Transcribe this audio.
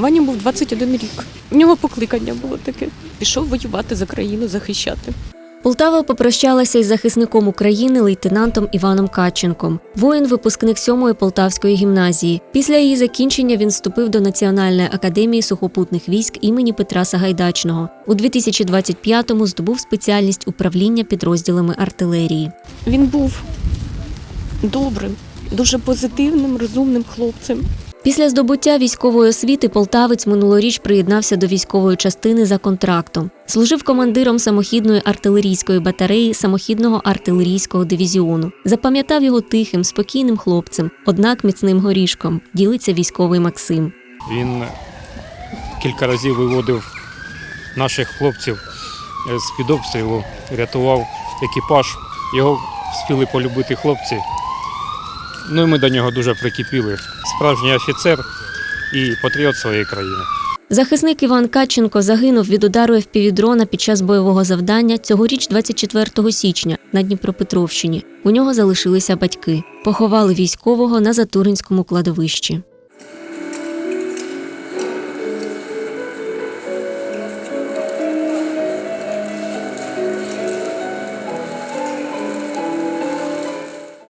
Ваня був 21 рік. У нього покликання було таке. Пішов воювати за країну, захищати. Полтава попрощалася із захисником України лейтенантом Іваном Катченком. Воїн, випускник сьомої полтавської гімназії. Після її закінчення він вступив до Національної академії сухопутних військ імені Петра Сагайдачного. У 2025-му здобув спеціальність управління підрозділами артилерії. Він був добрим, дуже позитивним, розумним хлопцем. Після здобуття військової освіти полтавець минулоріч приєднався до військової частини за контрактом. Служив командиром самохідної артилерійської батареї самохідного артилерійського дивізіону. Запам'ятав його тихим, спокійним хлопцем, однак міцним горішком. Ділиться військовий Максим. Він кілька разів виводив наших хлопців е, з-під обстрілу, рятував екіпаж. Його встигли полюбити хлопці. Ну і ми до нього дуже прикипіли. Справжній офіцер і патріот своєї країни. Захисник Іван Каченко загинув від удару ФПВ-дрона під час бойового завдання цьогоріч 24 січня на Дніпропетровщині. У нього залишилися батьки. Поховали військового на Затуринському кладовищі.